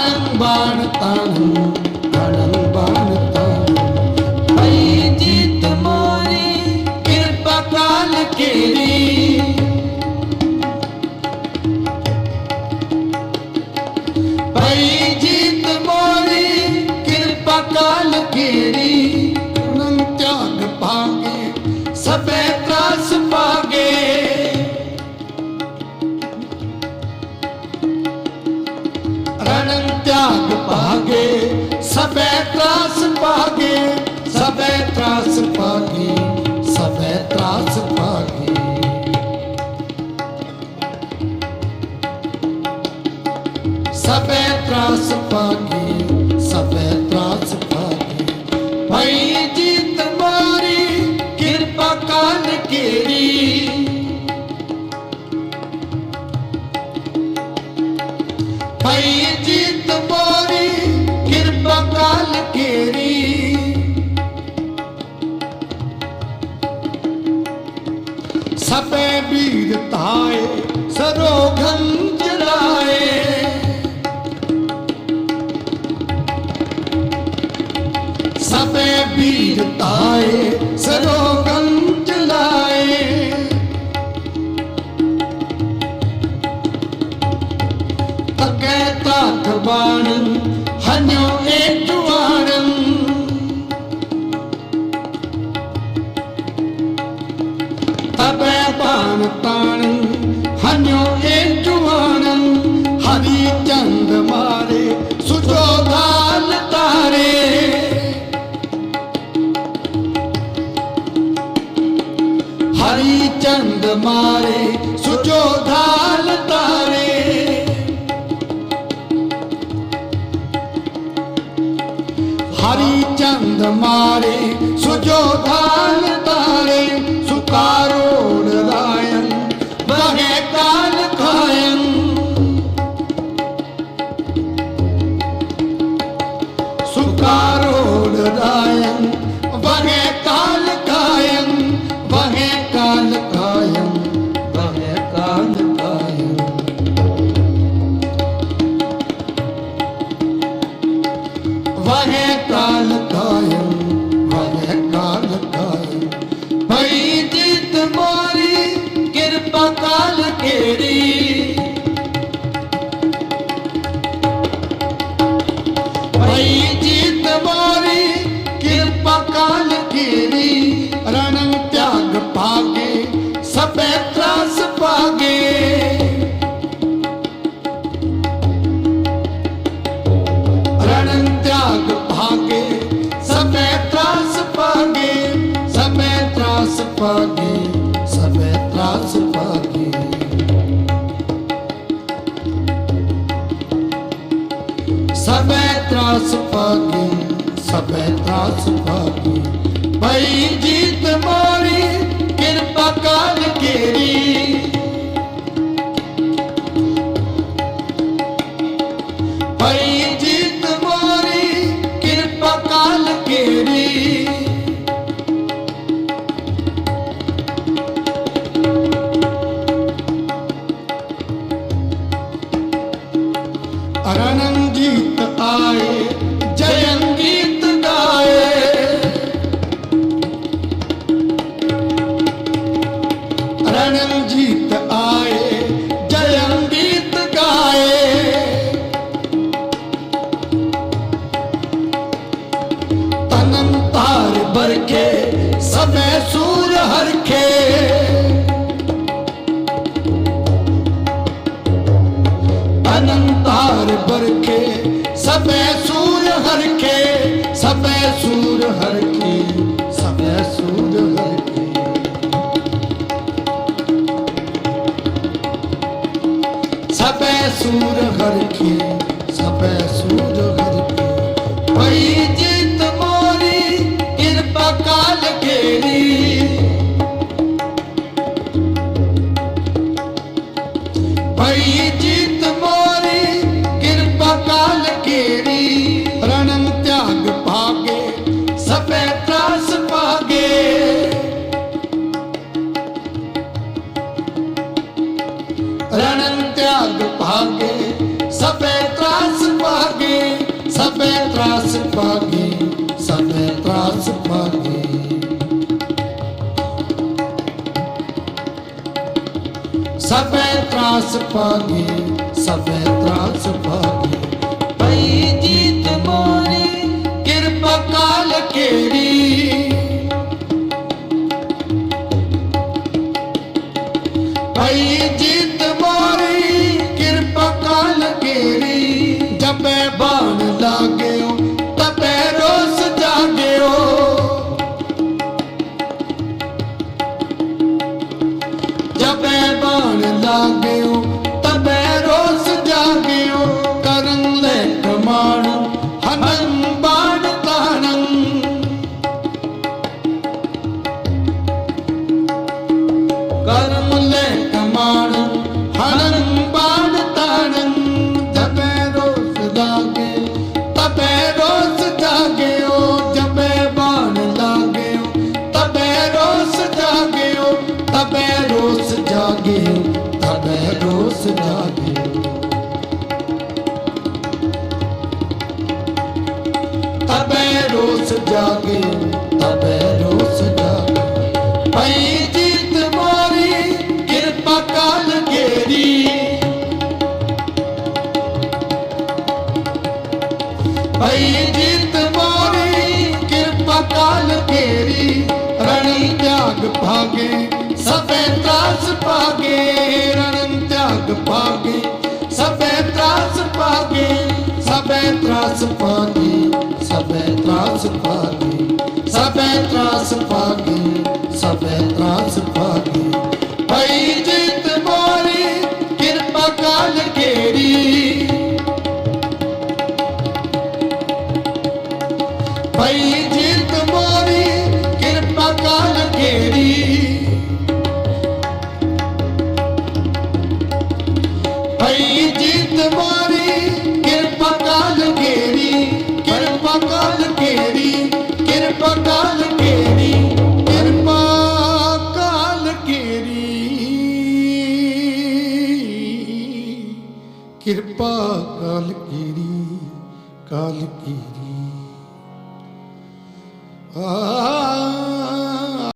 ਹਣੰ ਬਾਣ ਤਾਣੰ ਹਣੰ ਬਾਣ ਤਾਣੰ ਜੀਤ ਮੋਰੀ ਕਿਰਪਾ ਕਾਲ ਕੀਰੀ। ਭਈ ਰਣੰ ਤਿਆਗ ਪਾਗੇ ਸਭੇ ਤਰਾਸ ਪਾਗੇ ਸਭੇ ਤਰਾਸ ਪਾਗੇ ਸਭੇ ਤਰਾਸ ਪਾਗੇ ਸਭੇ ਤਰਾਸ ਪਾਗੇ ਸਭੇ ਤਰਾਸ ਪਾਗੇ ਭਈ ਜੀਤ ਮਾਰੀ, ਕਿਰਪਾ ਕਾਲ ਕੀਰੀ ਭਈ ਸਭੇ ਵੀਰ ਤਾਏ ਜਲਾਏ ਸਭੇ ਵੀਰ ਤਾਏ ਸਰੋਗੰ ਜਲਾਏ ਤਕੇ ਤਾਕ ਬਾਣ ਹਨਿਓ ਏ ਤਬੇ ਬਾਣ ਤਾਣ ਹਨਿਓ ਏ ਜੁਆਣੰ ਹਰੀ ਚੰਦ ਮਾਰੇ ਸੁਜੋਦਾਨ ਤਾਰੇ। ਹਰੀ ਚੰਦ ਮਾਰੇ ਸੁਜੋਧਾਨ ਤਾਰੇ। ਹਰੀ ਚੰਦ ਮਾਰੇ ਸੁਜੋਧਾਨ ਤਾਰੇ pagi sampai transfer pagi sampai transfer pagi sampai transfer pagi bayi jit mori kirpa kal keri ਤਾਰ ਬਰਕੇ ਸਭੇ ਸੂਰ ਹਰਖੇ ਸਭੇ ਸੂਰ ਹਰਖੇ ਸਭੇ ਸੂਰ ਹਰਖੇ ਸਭੇ ਸੂਰ ਹਰਖੇ ਸਭੇ ਪਾਗੇ ਸਭੇ ਤਰਾਸ ਪਾਗੇ। ਪਈ ਜਾਗੇ, ਤਬੇ ਰੋਸ ਜਾਗੇ। ਪਈ ਜੀਤ ਮੋਰੀ, ਕਿਰਪਾ ਕਾਲ ਘੇਰੀ ਪਈ ਜੀਤ ਮੋਰੀ, ਕਿਰਪਾ ਕਾਲ ਘੇਰੀ ਰਣੀ ਤਿਆਗ ਭਾਗੇ, ਸਭੇ ਤਰਾਸ ਪਾਗੇ ਰਣ ਤਿਆਗ ਭਾਗੇ। ਸਭੇ ਤਰਾਸ ਭਾਗੇ, ਸਭੇ ਤਰਾਸ ਪਾਗੇ ਸਭੇ ਤਰਾਸ ਪਾਗੇ ਸਭੇ ਤਰਾਸ ਪਾਗੇ ਕਿਰਪਾ ਕਾਲ ਘੇਰੀ ਕਾਲ ਘੇਰੀ ਆ